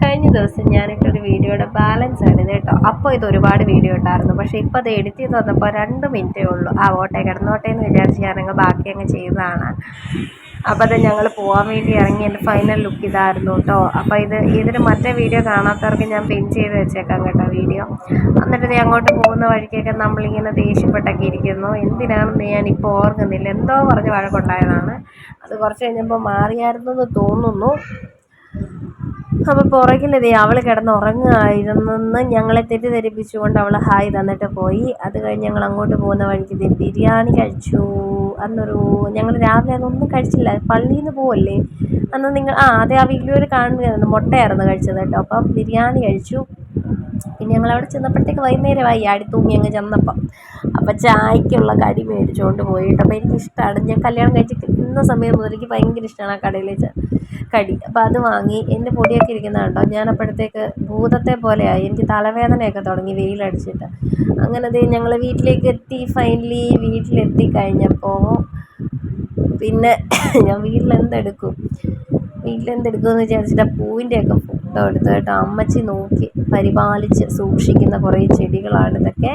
കഴിഞ്ഞ ദിവസം ഞാനിട്ടൊരു വീഡിയോയുടെ ബാലൻസ് ആണ് കേട്ടോ. അപ്പോൾ ഇത് ഒരുപാട് വീഡിയോ ഉണ്ടായിരുന്നു. പക്ഷേ ഇപ്പോൾ അത് എഡിറ്റ് ചെയ്ത് വന്നപ്പോൾ രണ്ട് മിനിറ്റേ ഉള്ളൂ. ആ ഓട്ടെ കിടന്നോട്ടെ എന്ന് വിചാരിച്ച് ഞാനങ്ങ് ബാക്കി അങ്ങ് ചെയ്തതാണ്. അപ്പോൾ അത് ഞങ്ങൾ പോകാൻ വേണ്ടി ഇറങ്ങി. എന്റെ ഫൈനൽ ലുക്ക് ഇതായിരുന്നു കേട്ടോ. അപ്പോൾ ഇത് ഇതിന് മറ്റേ വീഡിയോ കാണാത്തവർക്ക് ഞാൻ പിൻ ചെയ്ത് വെച്ചേക്കാം കേട്ടോ വീഡിയോ എന്നിട്ട് നീ അങ്ങോട്ട് പോകുന്ന വഴിക്കൊക്കെ നമ്മളിങ്ങനെ ദേഷ്യപ്പെട്ടൊക്കെ ഇരിക്കുന്നു. എന്തിനാണെന്ന് ഞാൻ ഇപ്പോൾ ഓർക്കുന്നില്ല. എന്തോ പറഞ്ഞ് വഴക്കുണ്ടായതാണ്. അത് കുറച്ച് കഴിഞ്ഞപ്പോൾ മാറിയായിരുന്നു എന്ന് തോന്നുന്നു. അപ്പോൾ പുറകിലിതേ അവൾ കിടന്ന് ഉറങ്ങുമായിരുന്നെന്ന് ഞങ്ങളെ തെറ്റിദ്ധരിപ്പിച്ചുകൊണ്ട് അവൾ ഹായ് തന്നിട്ട് പോയി. അത് കഴിഞ്ഞ് ഞങ്ങൾ അങ്ങോട്ട് പോകുന്ന വഴിക്ക് ബിരിയാണി കഴിച്ചു. അന്നൊരു ഞങ്ങൾ രാവിലെ അതൊന്നും കഴിച്ചില്ല. പള്ളിയിൽ നിന്ന് പോവല്ലേ? അന്ന് നിങ്ങൾ ആ അതെ ആ വീഡിയോയിൽ കാണുകയായിരുന്നു മുട്ടയായിരുന്നു കഴിച്ചത് കേട്ടോ. അപ്പം ബിരിയാണി കഴിച്ചു. പിന്നെ ഞങ്ങൾ അവിടെ ചെന്നപ്പോഴത്തേക്ക് വൈകുന്നേരമായി. ആടി തൂങ്ങി അങ്ങ് ചെന്നപ്പം. അപ്പം ചായക്കുള്ള കടി മേടിച്ചുകൊണ്ട് പോയിട്ട് അപ്പോൾ എനിക്കിഷ്ടമാണ് ഞാൻ കല്യാണം കഴിച്ച് കിട്ടുന്ന സമയം മുതൽ എനിക്ക് ഭയങ്കര ഇഷ്ടമാണ് ആ കടയിലെ കടി. അപ്പോൾ അത് വാങ്ങി എന്റെ പൊടിയൊക്കെ ഇരിക്കുന്ന കണ്ടോ? ഞാൻ അപ്പോഴത്തേക്ക് ഭൂതത്തെ പോലെയായി എനിക്ക് തലവേദനയൊക്കെ തുടങ്ങി വെയിലടിച്ചിട്ട്. അങ്ങനെ അത് ഞങ്ങൾ വീട്ടിലേക്ക് എത്തി. ഫൈനലി വീട്ടിലെത്തി കഴിഞ്ഞപ്പോൾ പിന്നെ ഞാൻ വീട്ടിലെന്തെടുക്കും? വീട്ടിലെന്തെടുക്കുമെന്ന് വിചാരിച്ചിട്ട് പൂവിന്റെയൊക്കെ ഫോട്ടോ എടുത്തു കേട്ടോ അമ്മച്ചി നോക്കി പരിപാലിച്ച് സൂക്ഷിക്കുന്ന കുറേ ചെടികളാണ് ഇതൊക്കെ.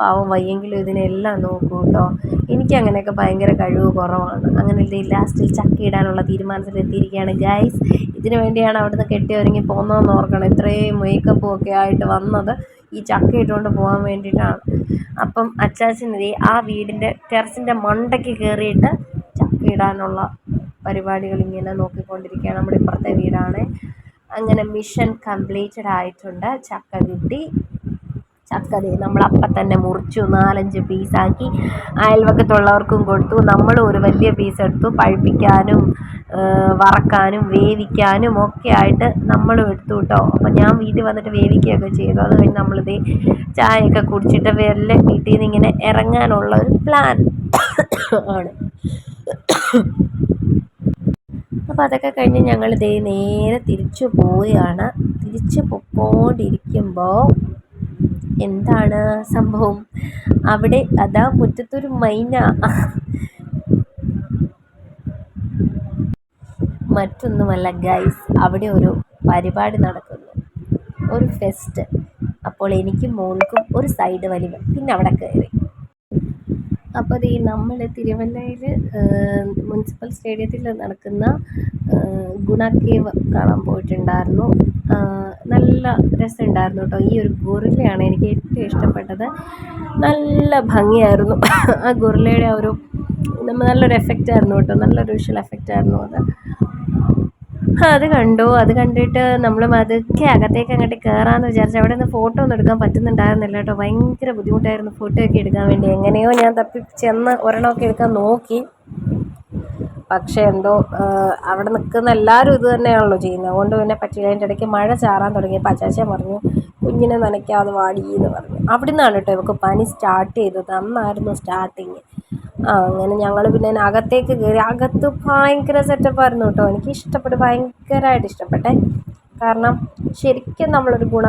പാവം വയ്യെങ്കിലും ഇതിനെല്ലാം നോക്കും കേട്ടോ. എനിക്കങ്ങനെയൊക്കെ ഭയങ്കര കഴിവ് കുറവാണ്. അങ്ങനെ ലാസ്റ്റിൽ ചക്ക ഇടാനുള്ള ഗൈസ് ഇതിനു വേണ്ടിയാണ് അവിടുന്ന് കെട്ടി ഒരുങ്ങി പോകുന്നതെന്ന് ഓർക്കണം. ഇത്രയും മേക്കപ്പും ഒക്കെ ആയിട്ട് വന്നത് ഈ ചക്ക ഇട്ടുകൊണ്ട് പോകാൻ വേണ്ടിയിട്ടാണ്. അപ്പം അച്ചാച്ചനെതിരെ ആ വീടിന്റെ ടെറസിന്റെ മണ്ടയ്ക്ക് കയറിയിട്ട് ചക്ക ഇടാനുള്ള പരിപാടികൾ ഇങ്ങനെ നോക്കിക്കൊണ്ടിരിക്കുകയാണ്. നമ്മുടെ ഇപ്പുറത്തെ വീടാണ്. അങ്ങനെ മിഷൻ കംപ്ലീറ്റഡ് ആയിട്ടുണ്ട്. ചക്ക കിട്ടി. ചക്ക അപ്പം തന്നെ മുറിച്ചു. നാലഞ്ച് പീസാക്കി. അയൽവക്കത്തുള്ളവർക്കും കൊടുത്തു. നമ്മൾ ഒരു വലിയ പീസ് എടുത്തു. പഴുപ്പിക്കാനും വറക്കാനും വേവിക്കാനും ഒക്കെ ആയിട്ട് നമ്മളും എടുത്തു കേട്ടോ. അപ്പം ഞാൻ വീട്ടിൽ വന്നിട്ട് വേവിക്കുകയൊക്കെ ചെയ്തു. അത് കഴിഞ്ഞ് നമ്മളിത് ചായയൊക്കെ കുടിച്ചിട്ട് വെല്ല വീട്ടിൽ നിന്ന് ഇങ്ങനെ ഇറങ്ങാനുള്ള ഒരു പ്ലാൻ ആണ്. അപ്പോൾ അതൊക്കെ കഴിഞ്ഞ് ഞങ്ങൾ ദേ നേരെ തിരിച്ചു പോവുകയാണ്. തിരിച്ചു പൊക്കോണ്ടിരിക്കുമ്പോൾ എന്താണ് സംഭവം? അവിടെ അതാ മുറ്റത്തൊരു മൈന. മറ്റൊന്നുമല്ല ഗൈസ് അവിടെ ഒരു പരിപാടി നടക്കുന്നു. ഒരു ഫെസ്റ്റ്. അപ്പോൾ എനിക്കും മോൾക്കും ഒരു സൈഡ് വലിവ്. പിന്നെ അവിടെ കയറി. അപ്പോൾ ഈ നമ്മൾ തിരുവല്ലയിൽ മുനിസിപ്പൽ സ്റ്റേഡിയത്തിൽ നടക്കുന്ന ഗുണ കേവ് കാണാൻ പോയിട്ടുണ്ടായിരുന്നു. നല്ല രസമുണ്ടായിരുന്നു കേട്ടോ. ഈ ഒരു ഗൊറില്ലയാണ് എനിക്ക് ഏറ്റവും ഇഷ്ടപ്പെട്ടത്. നല്ല ഭംഗിയായിരുന്നു. ആ ഗൊറില്ലയുടെ ആ ഒരു നമ്മ നല്ലൊരു എഫക്റ്റ് ആയിരുന്നു കേട്ടോ. നല്ലൊരു വിഷ്വൽ എഫക്റ്റ് ആയിരുന്നു അത്. അത് കണ്ടു. അത് കണ്ടിട്ട് നമ്മൾ അതൊക്കെ അകത്തേക്ക് അങ്ങോട്ട് കയറാമെന്ന് വിചാരിച്ചു അവിടെ നിന്ന് ഫോട്ടോ ഒന്നും എടുക്കാൻ പറ്റുന്നുണ്ടായിരുന്നില്ല കേട്ടോ. ഭയങ്കര ബുദ്ധിമുട്ടായിരുന്നു ഫോട്ടോ ഒക്കെ എടുക്കാൻ വേണ്ടി. എങ്ങനെയോ ഞാൻ തപ്പി ചെന്ന് ഒരെണ്ണമൊക്കെ എടുക്കാൻ നോക്കി. പക്ഷേ എന്തോ അവിടെ നിൽക്കുന്ന എല്ലാവരും ഇത് തന്നെയാണല്ലോ ചെയ്യുന്നത്. അതുകൊണ്ട് പിന്നെ പറ്റില്ല അതിന്റെ ഇടയ്ക്ക് മഴ ചാറാൻ തുടങ്ങി അച്ചാച്ചൻ പറഞ്ഞു കുഞ്ഞിനെ നനയ്ക്കാതെ വാടി എന്ന് പറഞ്ഞു. അവിടെ നിന്നാണ് കേട്ടോ ഇവർക്ക് പനി സ്റ്റാർട്ട് ചെയ്തത്. അന്നായിരുന്നു സ്റ്റാർട്ടിങ് ആ അങ്ങനെ ഞങ്ങൾ പിന്നെ അകത്തേക്ക് കയറി അകത്ത് ഭയങ്കര സെറ്റപ്പായിരുന്നു കേട്ടോ എനിക്ക് ഇഷ്ടപ്പെട്ടു ഭയങ്കരമായിട്ട് ഇഷ്ടപ്പെട്ടെ. കാരണം ശരിക്കും നമ്മളൊരു ഗുണ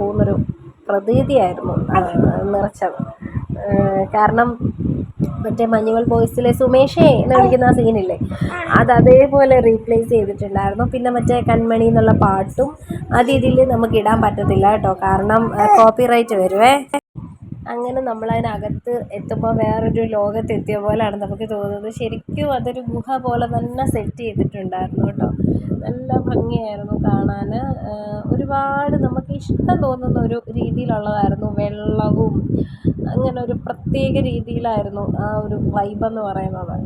പോകുന്നൊരു പ്രതീതിയായിരുന്നു. നിറച്ചത്. കാരണം മറ്റേ മഞ്ഞുവൽ ബോയ്സിലെ സുമേഷേ എന്ന് വിളിക്കുന്ന ആ സീനില്ലേ അത് അതേപോലെ റീപ്ലേസ് ചെയ്തിട്ടുണ്ടായിരുന്നു. പിന്നെ മറ്റേ കൺമണി എന്നുള്ള പാട്ടും അത് ഇതിൽ നമുക്ക് ഇടാൻ പറ്റത്തില്ല കേട്ടോ കാരണം കോപ്പിറൈറ്റ് വരുവേ. അങ്ങനെ നമ്മൾ അതിനകത്ത് എത്തുമ്പോൾ വേറൊരു ലോകത്ത് എത്തിയ പോലെയാണ് നമുക്ക് തോന്നുന്നത്. ശരിക്കും അതൊരു ഗുഹ പോലെ തന്നെ സെറ്റ് ചെയ്തിട്ടുണ്ടായിരുന്നു കേട്ടോ. നല്ല ഭംഗിയായിരുന്നു കാണാൻ ഒരുപാട് നമുക്ക് ഇഷ്ടം തോന്നുന്ന ഒരു രീതിയിലുള്ളതായിരുന്നു. വെള്ളവും അങ്ങനെ ഒരു പ്രത്യേക രീതിയിലായിരുന്നു ആ ഒരു വൈബെന്ന് പറയുന്നത്.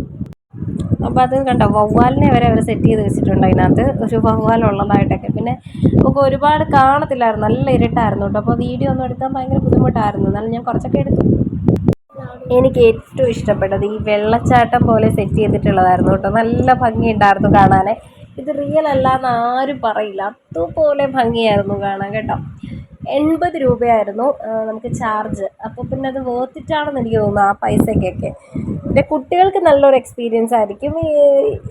അപ്പോൾ അത് കണ്ടോ വവ്വാലിനെ വരെ അവർ സെറ്റ് ചെയ്ത് വെച്ചിട്ടുണ്ട് അതിനകത്ത്. ഒരു വവ്വാലുള്ളതായിട്ടൊക്കെ പിന്നെ നമുക്ക് ഒരുപാട് കാണത്തില്ലായിരുന്നു നല്ല ഇരുട്ടായിരുന്നു കേട്ടോ. അപ്പോൾ വീഡിയോ ഒന്നും എടുക്കാൻ ഭയങ്കര ബുദ്ധിമുട്ടായിരുന്നു. എന്നാലും ഞാൻ കുറച്ചൊക്കെ എടുത്തു. എനിക്ക് ഏറ്റവും ഇഷ്ടപ്പെട്ടത് ഈ വെള്ളച്ചാട്ടം പോലെ സെറ്റ് ചെയ്തിട്ടുള്ളതായിരുന്നു കേട്ടോ. നല്ല ഭംഗിയുണ്ടായിരുന്നു കാണാൻ ഇത് റിയൽ അല്ല എന്ന് ആരും പറയില്ല. അതുപോലെ ഭംഗിയായിരുന്നു കാണാൻ കേട്ടോ. എൺപത് രൂപയായിരുന്നു നമുക്ക് ചാർജ് അപ്പോൾ പിന്നെ അത് വേർത്തിട്ടാണെന്ന് എനിക്ക് തോന്നുന്നു ആ പൈസയ്ക്കൊക്കെ പിന്നെ കുട്ടികൾക്ക് നല്ലൊരു എക്സ്പീരിയൻസ് ആയിരിക്കും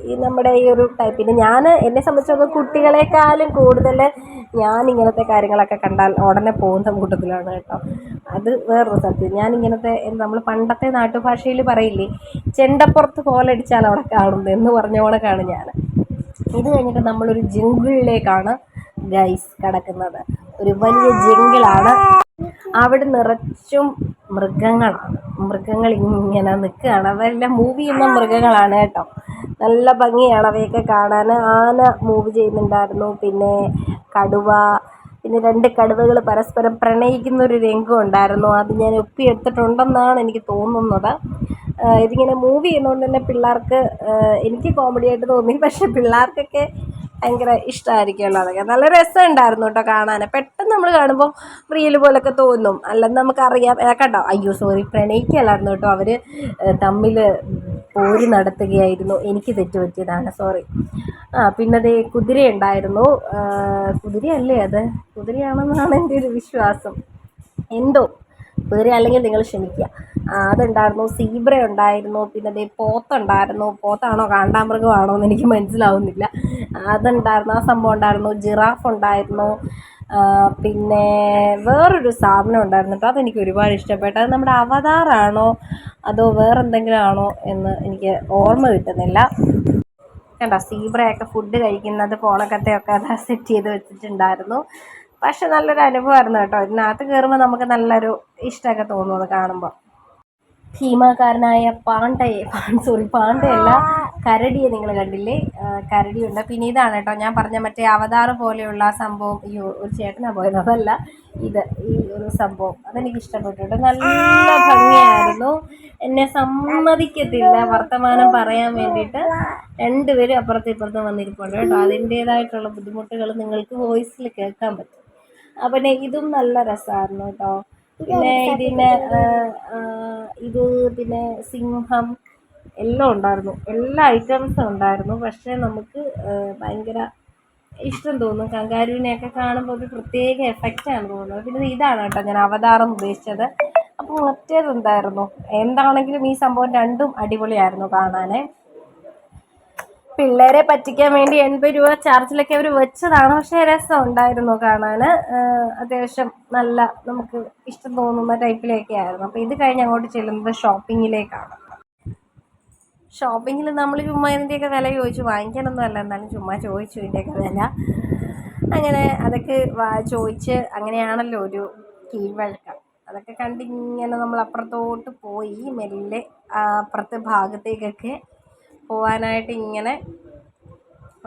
ഈ നമ്മുടെ ഈ ഒരു ടൈപ്പിന് ഞാൻ എന്നെ സംബന്ധിച്ചിടത്തോളം കുട്ടികളെക്കാളും കൂടുതൽ ഞാൻ ഇങ്ങനത്തെ കാര്യങ്ങളൊക്കെ കണ്ടാൽ ഉടനെ പോകുന്ന കൂട്ടത്തിലാണ് കേട്ടോ. അത് വേറൊരു സത്യം ഞാൻ ഇങ്ങനത്തെ നമ്മൾ പണ്ടത്തെ നാട്ടുഭാഷയിൽ പറയില്ലേ ചെണ്ടപ്പുറത്ത് കോലടിച്ചാൽ അവിടെ കാണുന്നത് എന്ന് പറഞ്ഞ കണക്കാണ് ഞാൻ. ഇത് കഴിഞ്ഞിട്ട് നമ്മളൊരു ജംഗിളിലേക്കാണ് ഗൈസ് കിടക്കുന്നത്. ഒരു വലിയ ജംഗിളാണ്. അവിടെ നിറച്ചും മൃഗങ്ങളാണ് മൃഗങ്ങൾ ഇങ്ങനെ നിൽക്കുകയാണ്. അവരെല്ലാം മൂവ് ചെയ്യുന്ന മൃഗങ്ങളാണ് കേട്ടോ. നല്ല ഭംഗിയാണ് അവയൊക്കെ കാണാൻ. ആന മൂവ് ചെയ്യുന്നുണ്ടായിരുന്നു. പിന്നെ കടുവ പിന്നെ രണ്ട് കടുവകൾ പരസ്പരം പ്രണയിക്കുന്ന ഒരു രംഗം ഉണ്ടായിരുന്നു. അത് ഞാൻ ഒപ്പിയെടുത്തിട്ടുണ്ടെന്നാണ് എനിക്ക് തോന്നുന്നത്. ഇതിങ്ങനെ മൂവ് ചെയ്യുന്നതുകൊണ്ട് തന്നെ പിള്ളേർക്ക് എനിക്ക് കോമഡി ആയിട്ട് തോന്നി. പക്ഷെ പിള്ളേർക്കൊക്കെ ഭയങ്കര ഇഷ്ടമായിരിക്കുമല്ലോ അതൊക്കെ. നല്ല രസമുണ്ടായിരുന്നു കേട്ടോ കാണാൻ പെട്ടെന്ന് നമ്മൾ കാണുമ്പോൾ റിയൽ പോലൊക്കെ തോന്നും. അല്ലെന്ന് നമുക്കറിയാം. കണ്ടോ? അയ്യോ സോറി പ്രണയിക്കല്ലായിരുന്നു കേട്ടോ അവർ തമ്മിൽ പോര് നടത്തുകയായിരുന്നു. എനിക്ക് തെറ്റുപറ്റിയതാണ്. സോറി ആ പിന്നെ ദേ കുതിര ഉണ്ടായിരുന്നു. കുതിരയല്ലേ അത്? കുതിരയാണെന്നാണ് എന്റെ ഒരു വിശ്വാസം. എന്തോ? കുതിര അല്ലെങ്കിൽ നിങ്ങൾ ക്ഷമിക്കുക. അതുണ്ടായിരുന്നു സീബ്ര ഉണ്ടായിരുന്നു പിന്നെ അതേ പോത്തുണ്ടായിരുന്നു. പോത്താണോ കാണ്ടാമൃഗമാണോ എന്ന് എനിക്ക് മനസ്സിലാവുന്നില്ല. അതുണ്ടായിരുന്നു ആ സംഭവം ഉണ്ടായിരുന്നു ജിറാഫ് ഉണ്ടായിരുന്നു. പിന്നെ വേറൊരു സാധനം ഉണ്ടായിരുന്നു കേട്ടോ അതെനിക്ക് ഒരുപാട് ഇഷ്ടപ്പെട്ടു. അത് നമ്മുടെ അവതാറാണോ? അതോ വേറെന്തെങ്കിലും ആണോ എന്ന് എനിക്ക് ഓർമ്മ കിട്ടുന്നില്ല. കണ്ടോ സീബ്രയൊക്കെ ഫുഡ് കഴിക്കുന്നത് പോണക്കത്തെയൊക്കെ അത് സെറ്റ് ചെയ്ത് വെച്ചിട്ടുണ്ടായിരുന്നു. പക്ഷെ നല്ലൊരു അനുഭവമായിരുന്നു കേട്ടോ. ഇതിനകത്ത് കയറുമ്പോൾ നമുക്ക് നല്ലൊരു ഇഷ്ടമൊക്കെ തോന്നും അത് കാണുമ്പോൾ ഭീമാകാരനായ പാണ്ഡയെ സോറി പാണ്ഡയല്ല കരടിയെ നിങ്ങൾ കണ്ടില്ലേ? കരടിയുണ്ട്. പിന്നെ ഇതാണ് കേട്ടോ ഞാൻ പറഞ്ഞ മറ്റേ അവതാർ പോലെയുള്ള സംഭവം. ഈ ഒരു ചേട്ടനാ പോയത് അതല്ല. ഇത് ഈ ഒരു സംഭവം. അതെനിക്ക് ഇഷ്ടപ്പെട്ടു നല്ല ഭംഗിയായിരുന്നു. എന്നെ സമ്മതിക്കത്തില്ല വർത്തമാനം പറയാൻ വേണ്ടിയിട്ട്. രണ്ടുപേരും അപ്പുറത്തും ഇപ്പുറത്തും വന്നിരിപ്പുണ്ട് കേട്ടോ. അതിന്റേതായിട്ടുള്ള ബുദ്ധിമുട്ടുകൾ നിങ്ങൾക്ക് വോയിസിൽ കേൾക്കാൻ പറ്റും. അപ്പം ഇതും നല്ല രസമായിരുന്നു കേട്ടോ പിന്നെ ആ, ഇത് പിന്നെ സിംഹം എല്ലാം ഉണ്ടായിരുന്നു. എല്ലാ ഐറ്റംസും ഉണ്ടായിരുന്നു. പക്ഷേ നമുക്ക് ഭയങ്കര ഇഷ്ടം തോന്നും. കങ്കാരുവിനെയൊക്കെ കാണുമ്പോൾ ഒരു പ്രത്യേക എഫക്റ്റാണ് തോന്നുന്നത്. പിന്നെ ഇതാണ് കേട്ടോ ഞാൻ അവതാരം ഉദ്ദേശിച്ചത്. അപ്പോൾ മറ്റേതെന്തായിരുന്നു എന്താണെങ്കിലും ഈ സംഭവം രണ്ടും അടിപൊളിയായിരുന്നു കാണാൻ പിള്ളേരെ പറ്റിക്കാൻ വേണ്ടി എൺപത് രൂപ ചാർജിലൊക്കെ അവർ വെച്ചതാണ്. പക്ഷേ രസം ഉണ്ടായിരുന്നു കാണാൻ അത്യാവശ്യം നല്ല നമുക്ക് ഇഷ്ടം തോന്നുന്ന ടൈപ്പിലൊക്കെ ആയിരുന്നു. അപ്പോൾ ഇത് കഴിഞ്ഞ് അങ്ങോട്ട് ചെല്ലുന്നത് ഷോപ്പിങ്ങിലേക്കാണ്. ഷോപ്പിങ്ങിൽ നമ്മൾ ചുമ്മാ ഇതിന്റെയൊക്കെ വില ചോദിച്ചു. വാങ്ങിക്കാനൊന്നും അല്ല. എന്നാലും ചുമ്മാ ചോദിച്ചു ഇതിന്റെയൊക്കെ വില. അങ്ങനെ അതൊക്കെ ചോദിച്ച് അങ്ങനെയാണല്ലോ ഒരു കീഴ്വഴക്കം അതൊക്കെ കണ്ടിങ്ങനെ നമ്മൾ അപ്പുറത്തോട്ട് പോയി മെല്ലെ അപ്പുറത്തെ ഭാഗത്തേക്കൊക്കെ പോവാനായിട്ട് ഇങ്ങനെ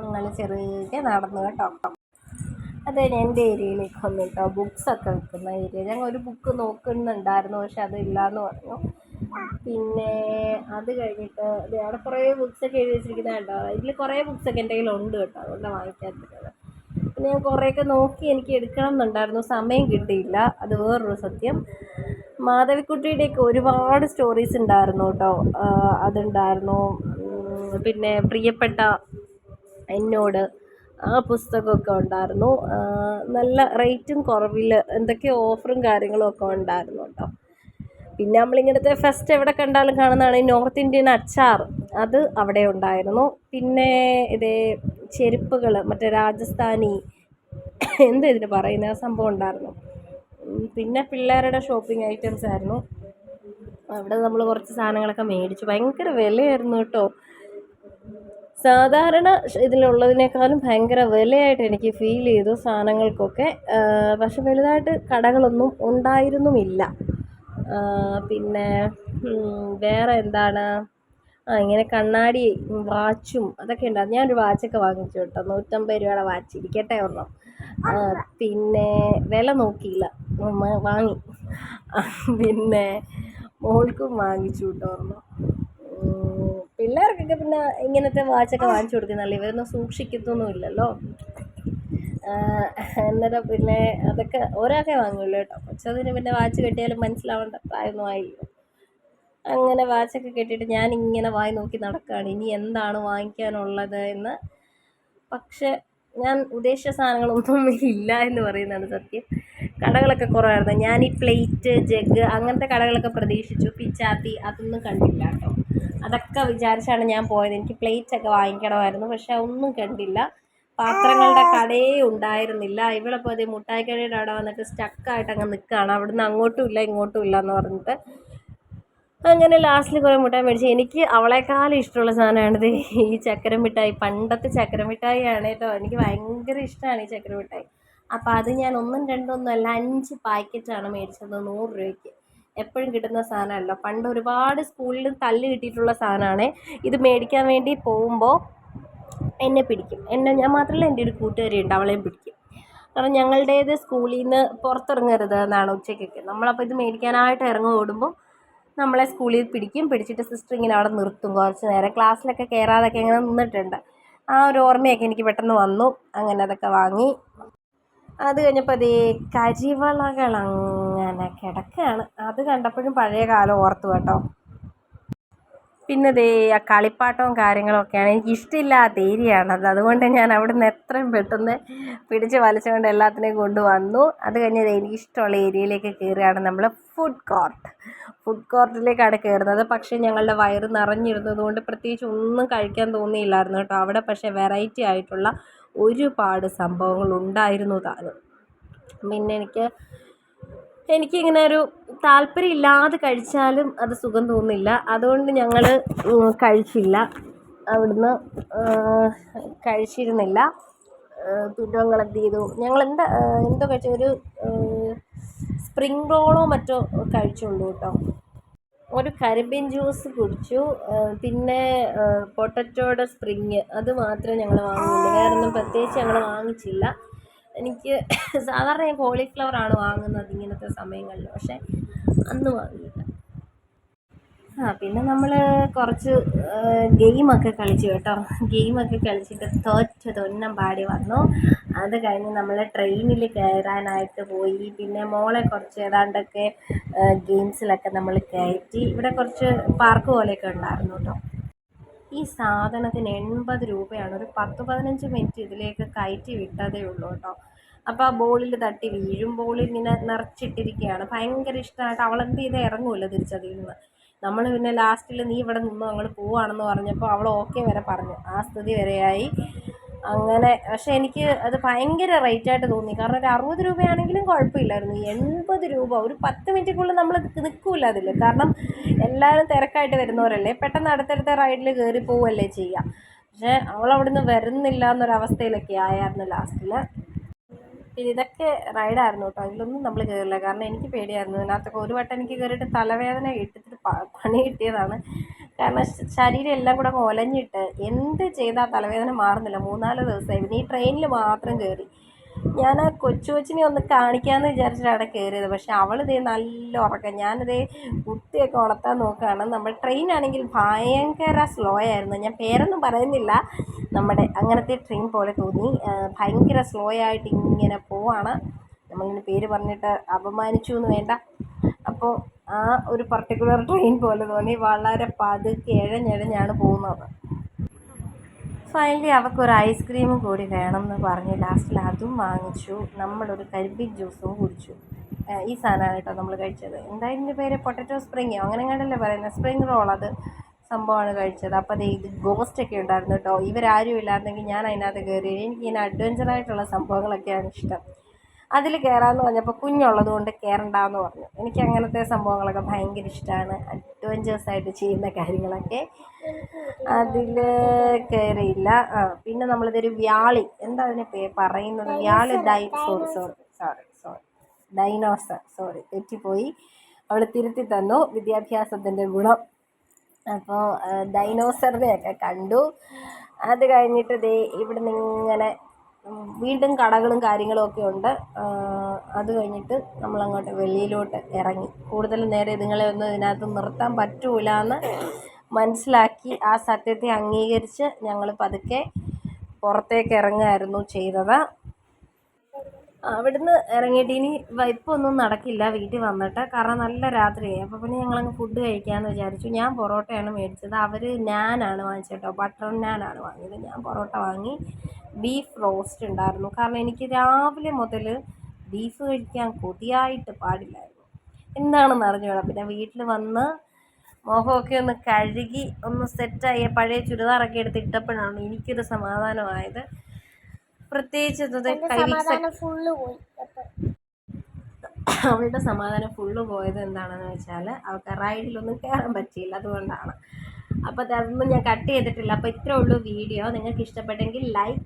അങ്ങനെ ചെറിയ നടന്നു കേട്ടോ. അതെ എന്റെ ഏരിയയിലേക്ക് വന്നു കേട്ടോ. ബുക്സൊക്കെ വെക്കുന്ന ഏരിയ. ഞങ്ങൾ ഒരു ബുക്ക് നോക്കുന്നുണ്ടായിരുന്നു പക്ഷെ അതില്ലാന്ന് പറഞ്ഞു. പിന്നെ അത് കഴിഞ്ഞിട്ട് അവിടെ കുറേ ബുക്സൊക്കെ എഴുതി വെച്ചിരിക്കുന്നത് കേട്ടോ ഇതിൽ കുറേ ബുക്സൊക്കെ എന്റെ കയ്യിലുണ്ട് കേട്ടോ അതുകൊണ്ട് വാങ്ങിക്കാത്തത്. പിന്നെ ഞാൻ കുറേയൊക്കെ നോക്കി എനിക്ക് എടുക്കണം എന്നുണ്ടായിരുന്നു. സമയം കിട്ടിയില്ല. അത് വേറൊരു സത്യം. മാധവിക്കുട്ടിയുടെയൊക്കെ ഒരുപാട് സ്റ്റോറീസ് ഉണ്ടായിരുന്നു കേട്ടോ. അതുണ്ടായിരുന്നു. പിന്നെ പ്രിയപ്പെട്ട എന്നോട് ആ പുസ്തകമൊക്കെ ഉണ്ടായിരുന്നു. നല്ല റേറ്റും കുറവിൽ എന്തൊക്കെയോ ഓഫറും കാര്യങ്ങളും ഒക്കെ ഉണ്ടായിരുന്നു കേട്ടോ. പിന്നെ നമ്മളിങ്ങനത്തെ ഫസ്റ്റ് എവിടെ കണ്ടാലും കാണുന്നതാണ് നോർത്ത് ഇന്ത്യൻ അച്ചാർ. അത് അവിടെ ഉണ്ടായിരുന്നു. പിന്നെ ഇതേ ചെരുപ്പുകൾ മറ്റേ രാജസ്ഥാനി എന്താ ഇതിന് പറയുന്ന സംഭവം ഉണ്ടായിരുന്നു. പിന്നെ പിള്ളേരുടെ ഷോപ്പിംഗ് ഐറ്റംസ് ആയിരുന്നു. അവിടെ നമ്മൾ കുറച്ച് സാധനങ്ങളൊക്കെ മേടിച്ചു. ഭയങ്കര വിലയായിരുന്നു കേട്ടോ. സാധാരണ ഇതിലുള്ളതിനേക്കാളും ഭയങ്കര വിലയായിട്ട് എനിക്ക് ഫീൽ ചെയ്തു സാധനങ്ങൾക്കൊക്കെ. പക്ഷെ വലുതായിട്ട് കടകളൊന്നും ഉണ്ടായിരുന്നുമില്ല. പിന്നെ വേറെ എന്താണ്? ആ ഇങ്ങനെ കണ്ണാടി വാച്ചും അതൊക്കെ ഉണ്ടായിരുന്നു. ഞാനൊരു വാച്ചൊക്കെ വാങ്ങിച്ചു കേട്ടോ. നൂറ്റമ്പത് രൂപയുടെ വാച്ച്. ഇരിക്കട്ടെ ഒരെണ്ണം. പിന്നെ വില നോക്കിയില്ല. വാങ്ങി. പിന്നെ മോൾക്കും വാങ്ങിച്ചു കേട്ടോ പിള്ളേർക്കൊക്കെ പിന്നെ ഇങ്ങനത്തെ വാച്ചൊക്കെ വാങ്ങിച്ചു കൊടുക്കുന്നതല്ലേ? ഇവരൊന്നും സൂക്ഷിക്കത്തൊന്നും ഇല്ലല്ലോ എന്നിട്ട് പിന്നെ അതൊക്കെ ഒരാൾക്കേ വാങ്ങുള്ളൂ കേട്ടോ. കൊച്ചതിന് പിന്നെ വാച്ച് കെട്ടിയാലും മനസ്സിലാവേണ്ട പ്രായമൊന്നും ആയില്ല. അങ്ങനെ വാച്ചൊക്കെ കെട്ടിയിട്ട് ഞാൻ ഇങ്ങനെ വായി നോക്കി നടക്കുകയാണ് ഇനി എന്താണ് വാങ്ങിക്കാനുള്ളത് എന്ന്. പക്ഷെ ഞാൻ ഉദ്ദേശിച്ച സാധനങ്ങളൊന്നും ഇല്ല എന്ന് പറയുന്നതാണ് സത്യം. കടകളൊക്കെ കുറവായിരുന്നു. ഞാൻ ഈ പ്ലേറ്റ് ജഗ് അങ്ങനത്തെ കടകളൊക്കെ പ്രതീക്ഷിച്ചു. പിച്ചാത്തി അതൊന്നും കണ്ടില്ല കേട്ടോ. അതൊക്കെ വിചാരിച്ചാണ് ഞാൻ പോയത്. എനിക്ക് പ്ലേറ്റ് ഒക്കെ വാങ്ങിക്കണമായിരുന്നു പക്ഷെ ഒന്നും കണ്ടില്ല. പാത്രങ്ങളുടെ കടയേ ഉണ്ടായിരുന്നില്ല. ഇവിടെ അതേ മുട്ടായിക്കടയുടെ അവിടെ വന്നിട്ട് സ്റ്റക്കായിട്ട് അങ്ങ് നിൽക്കുകയാണ് അവിടുന്ന് അങ്ങോട്ടും ഇല്ല ഇങ്ങോട്ടും ഇല്ല എന്ന് പറഞ്ഞിട്ട്. അങ്ങനെ ലാസ്റ്റിൽ കുറേ മുട്ടായി മേടിച്ചു. എനിക്ക് അവളെക്കാളും ഇഷ്ടമുള്ള സാധനമാണിത്. ഈ ചക്കര മിഠായി പണ്ടത്തെ ചക്കര മിഠായി ആണ് കേട്ടോ. എനിക്ക് ഭയങ്കര ഇഷ്ടമാണ് ഈ ചക്കര മിഠായി അപ്പോൾ അത് ഞാൻ ഒന്നും രണ്ടൊന്നുമല്ല അഞ്ച് പാക്കറ്റാണ് മേടിച്ചത് നൂറ് രൂപയ്ക്ക്. എപ്പോഴും കിട്ടുന്ന സാധനമല്ല. പണ്ട് ഒരുപാട് സ്കൂളിൽ തല്ല് കിട്ടിയിട്ടുള്ള സാധനമാണ്. ഇത് മേടിക്കാൻ വേണ്ടി പോകുമ്പോൾ എന്നെ പിടിക്കും. എന്നെ ഞാൻ മാത്രമല്ല എന്റെ ഒരു കൂട്ടുകാരി ഉണ്ട് അവളെയും പിടിക്കും. കാരണം ഞങ്ങളുടേത് സ്കൂളിൽ നിന്ന് പുറത്തിറങ്ങരുത് എന്നാണ് ഉച്ചയ്ക്കൊക്കെ. നമ്മളപ്പോൾ ഇത് മേടിക്കാനായിട്ട് ഇറങ്ങി ഓടുമ്പോൾ നമ്മളെ സ്കൂളിൽ പിടിക്കും. പിടിച്ചിട്ട് സിസ്റ്റർ ഇങ്ങനെ അവിടെ നിർത്തും കുറച്ച് നേരം. ക്ലാസ്സിലൊക്കെ കയറാതൊക്കെ ഇങ്ങനെ നിന്നിട്ടുണ്ട്. ആ ഒരു ഓർമ്മയൊക്കെ എനിക്ക് പെട്ടെന്ന് വന്നു. അങ്ങനെ അതൊക്കെ വാങ്ങി. അത് കഴിഞ്ഞപ്പോൾ അതേ കരിവളകൾ അങ്ങനെ കിടക്കുകയാണ് അത് കണ്ടപ്പോഴും പഴയ കാലം ഓർത്തു കേട്ടോ. പിന്നെ ദേ ആ കളിപ്പാട്ടവും കാര്യങ്ങളൊക്കെയാണ്. എനിക്ക് ഇഷ്ടമില്ലാത്ത ഏരിയയാണ് അത്. അതുകൊണ്ട് ഞാൻ അവിടുന്ന് എത്രയും പെട്ടെന്ന് പിടിച്ച് വലിച്ചുകൊണ്ട് എല്ലാത്തിനെയും കൊണ്ടുവന്നു അത് കഴിഞ്ഞത് എനിക്കിഷ്ടമുള്ള ഏരിയയിലേക്ക് കയറുകയാണ് നമ്മൾ ഫുഡ് കോർട്ട് ഫുഡ് കോർട്ടിലേക്കാണ് കയറുന്നത്. പക്ഷേ ഞങ്ങളുടെ വയറ് നിറഞ്ഞിരുന്നത് കൊണ്ട് പ്രത്യേകിച്ച് ഒന്നും കഴിക്കാൻ തോന്നിയില്ലായിരുന്നു കേട്ടോ അവിടെ. പക്ഷേ വെറൈറ്റി ആയിട്ടുള്ള ഒരുപാട് സംഭവങ്ങൾ ഉണ്ടായിരുന്നു താനും. പിന്നെ എനിക്ക് എനിക്കിങ്ങനെ ഒരു താല്പര്യം ഇല്ലാതെ കഴിച്ചാലും അത് സുഖം തോന്നില്ല. അതുകൊണ്ട് ഞങ്ങൾ കഴിച്ചില്ല. അവിടുന്ന് കഴിച്ചിരുന്നില്ല. പിന്നെ ഞങ്ങൾ എന്ത് ചെയ്തു? ഞങ്ങൾ എന്താ എന്തോ കഴിച്ചു? ഒരു സ്പ്രിംഗ് റോളോ മറ്റോ കഴിച്ചുള്ളൂ കേട്ടോ. ഒരു കരിമ്പിൻ ജ്യൂസ് കുടിച്ചു. പിന്നെ പൊട്ടറ്റോയുടെ സ്പ്രിങ് അത് മാത്രമേ ഞങ്ങൾ വാങ്ങുള്ളൂ. വേറൊന്നും പ്രത്യേകിച്ച് ഞങ്ങൾ വാങ്ങിച്ചില്ല. എനിക്ക് സാധാരണ ഞാൻ കോളിഫ്ലവറാണ് വാങ്ങുന്നത് ഇങ്ങനത്തെ സമയങ്ങളിൽ പക്ഷേ അന്ന് വാങ്ങിയില്ല ആ പിന്നെ നമ്മൾ കുറച്ച് ഗെയിമൊക്കെ കളിച്ചു കേട്ടോ. ഗെയിമൊക്കെ കളിച്ചിട്ട് തോറ്റ് തൊന്നം പാടി വന്നു. അത് കഴിഞ്ഞ് നമ്മൾ ട്രെയിനിൽ കയറാനായിട്ട് പോയി. പിന്നെ മോളെ കുറച്ച് ഏതാണ്ടൊക്കെ ഗെയിംസിലൊക്കെ നമ്മൾ കയറ്റി ഇവിടെ കുറച്ച് പാർക്ക് പോലെയൊക്കെ ഉണ്ടായിരുന്നു കേട്ടോ. ഈ സാധനത്തിന് എൺപത് രൂപയാണ്. ഒരു പത്ത് പതിനഞ്ച് മിനിറ്റ് ഇതിലേക്ക് കയറ്റി വിട്ടതേ ഉള്ളൂ കേട്ടോ. അപ്പോൾ ആ ബോളിൽ തട്ടി വീഴും. ബോളിൽ ഇങ്ങനെ നിറച്ചിട്ടിരിക്കുകയാണ് ഭയങ്കര ഇഷ്ടമായിട്ട് അവളെന്ത് ചെയ്ത്? ഇറങ്ങുമല്ലോ തിരിച്ചതിൽ നിന്ന്. നമ്മൾ പിന്നെ ലാസ്റ്റിൽ നീ ഇവിടെ നിന്നോ ഞങ്ങൾ പോവാണെന്ന് പറഞ്ഞപ്പോൾ അവൾ ഓക്കെ വരെ പറഞ്ഞു. ആ സ്ഥിതി വരെയായി. അങ്ങനെ പക്ഷേ എനിക്ക് അത് ഭയങ്കര റേറ്റായിട്ട് തോന്നി. കാരണം ഒരു അറുപത് രൂപയാണെങ്കിലും കുഴപ്പമില്ലായിരുന്നു. എൺപത് രൂപ ഒരു പത്ത് മിനിറ്റിനുള്ളിൽ നമ്മൾ നിൽക്കില്ല അതിൽ കാരണം എല്ലാവരും തിരക്കായിട്ട് വരുന്നവരല്ലേ? പെട്ടെന്ന് അടുത്തടുത്ത റൈഡിൽ കയറി പോവുകയല്ലേ ചെയ്യുക പക്ഷേ അവൾ അവിടുന്ന് വരുന്നില്ല എന്നൊരവസ്ഥയിലൊക്കെ ആയായിരുന്നു ലാസ്റ്റിൽ പിന്നെ ഇതൊക്കെ റൈഡായിരുന്നു കേട്ടോ അതിലൊന്നും നമ്മൾ കയറില്ല കാരണം എനിക്ക് പേടിയായിരുന്നു. ഇതിനകത്തൊക്കെ ഒരു വട്ടം എനിക്ക് കയറിയിട്ട് തലവേദന കിട്ടിയിട്ട് പണി കിട്ടിയതാണ്. കാരണം ശരീരം എല്ലാം കൂടെ ഒലഞ്ഞിട്ട് എന്ത് ചെയ്താൽ തലവേദന മാറുന്നില്ല. മൂന്നാൽ ദിവസമായി പിന്നെ ഈ ട്രെയിനിൽ മാത്രം കയറി ഞാൻ ആ കൊച്ചു കൊച്ചിനെ ഒന്ന് കാണിക്കാമെന്ന് വിചാരിച്ചിട്ടാണ് കയറിയത് പക്ഷെ അവൾ ഇതേ നല്ല ഉറക്കം. ഞാനിതേ കുട്ടിയൊക്കെ ഉണർത്താൻ നോക്കുകയാണ്. നമ്മൾ ട്രെയിൻ ആണെങ്കിൽ ഭയങ്കര സ്ലോ ആയിരുന്നു. ഞാൻ പേരൊന്നും പറയുന്നില്ല. നമ്മുടെ അങ്ങനത്തെ ട്രെയിൻ പോലെ തോന്നി. ഭയങ്കര സ്ലോ ആയിട്ട് ഇങ്ങനെ പോവാണ്. നമ്മളിങ്ങനെ പേര് പറഞ്ഞിട്ട് അപമാനിച്ചു എന്ന് വേണ്ട. അപ്പോൾ ആ ഒരു പർട്ടിക്കുലർ ട്രെയിൻ പോലെ തോന്നി. വളരെ പതുക്കെ ഇഴഞ്ഞിഴഞ്ഞാണ് പോകുന്നത്. ഫൈനലി അവൾക്ക് ഒരു ഐസ്ക്രീമും കൂടി വേണം എന്ന് പറഞ്ഞ് ലാസ്റ്റിൽ അതും വാങ്ങിച്ചു. നമ്മളൊരു കരിമ്പിൻ ജ്യൂസും കുടിച്ചു. ഈ സാധനമാണ് കേട്ടോ നമ്മൾ കഴിച്ചത്. എന്താ ഇതിന്റെ പേര് പൊട്ടറ്റോ സ്പ്രിങ്ങോ അങ്ങനെ കണ്ടല്ലേ പറയുന്നത് സ്പ്രിങ് റോൾ അത് സംഭവമാണ് കഴിച്ചത്. അപ്പോൾ അത് ഇത് ഗോസ്റ്റ് ഒക്കെ ഉണ്ടായിരുന്നു കേട്ടോ. ഇവരാരും ഇല്ലായിരുന്നെങ്കിൽ ഞാൻ അതിനകത്ത് കയറി എനിക്ക് ഇങ്ങനെ അഡ്വഞ്ചറായിട്ടുള്ള സംഭവങ്ങളൊക്കെയാണ് ഇഷ്ടം. അതിൽ കയറാമെന്ന് പറഞ്ഞപ്പോൾ കുഞ്ഞുള്ളത് കൊണ്ട് കയറണ്ടെന്ന് പറഞ്ഞു. എനിക്ക് അങ്ങനത്തെ സംഭവങ്ങളൊക്കെ ഭയങ്കര ഇഷ്ടമാണ് അഡ്വഞ്ചേഴ്സായിട്ട് ചെയ്യുന്ന കാര്യങ്ങളൊക്കെ അതിൽ കയറിയില്ല ആ പിന്നെ നമ്മളിതൊരു വ്യാളി. എന്താ അതിന് പേ പറയുന്നത് വ്യാളി dye sorry sorry sorry sorry dinosaur sorry തെറ്റിപ്പോയി. അവൾ തിരുത്തി തന്നു. വിദ്യാഭ്യാസത്തിന്റെ ഗുണം. അപ്പോൾ ഡൈനോസറിനെയൊക്കെ കണ്ടു. അത് കഴിഞ്ഞിട്ട് ദേ ഇവിടെ നിന്ന് ഇങ്ങനെ വീണ്ടും കടകളും കാര്യങ്ങളും ഒക്കെ ഉണ്ട്. അത് കഴിഞ്ഞിട്ട് നമ്മളങ്ങോട്ട് വെളിയിലോട്ട് ഇറങ്ങി. കൂടുതൽ നേരം ഇതുങ്ങളെ ഒന്നും ഇതിനകത്ത് നിർത്താൻ പറ്റൂല എന്ന് മനസ്സിലാക്കി ആ സത്യത്തെ അംഗീകരിച്ച് ഞങ്ങൾ പതുക്കെ പുറത്തേക്ക് ഇറങ്ങുകയായിരുന്നു ചെയ്തത്. അവിടുന്ന് ഇറങ്ങിയിട്ട് ഇനി ഇപ്പോൾ ഒന്നും നടക്കില്ല വീട്ടിൽ വന്നിട്ട്. കാരണം നല്ല രാത്രിയായി. അപ്പോൾ പിന്നെ ഞങ്ങളങ്ങ് ഫുഡ് കഴിക്കാമെന്ന് വിചാരിച്ചു. ഞാൻ പൊറോട്ടയാണ് മേടിച്ചത്. അവർ നാനാണ് വാങ്ങിച്ചത് കേട്ടോ ബട്ടർ നാനാണ് വാങ്ങിയത്. ഞാൻ പൊറോട്ട വാങ്ങി ബീഫ് റോസ്റ്റ് ഉണ്ടായിരുന്നു. കാരണം എനിക്ക് രാവിലെ മുതൽ ബീഫ് കഴിക്കാൻ കൊതിയായിട്ട് പാടില്ലായിരുന്നു. എന്താണെന്ന് അറിഞ്ഞു വേണം പിന്നെ വീട്ടിൽ വന്ന് മുഖമൊക്കെ ഒന്ന് കഴുകി ഒന്ന് സെറ്റായി പഴയ ചുരിദാറൊക്കെ എടുത്ത് ഇട്ടപ്പോഴാണ് എനിക്കൊരു സമാധാനമായത്. പ്രത്യേകിച്ച് അവളുടെ സമാധാനം ഫുള്ള് പോയത് എന്താണെന്ന് വെച്ചാൽ അവൾക്ക് റൈഡിലൊന്നും കയറാൻ പറ്റിയില്ല അതുകൊണ്ടാണ്. അപ്പോൾ അതൊന്നും ഞാൻ കട്ട് ചെയ്തിട്ടില്ല. അപ്പോൾ ഇത്രേ ഉള്ളൂ വീഡിയോ നിങ്ങൾക്ക് ഇഷ്ടപ്പെട്ടെങ്കിൽ ലൈക്ക്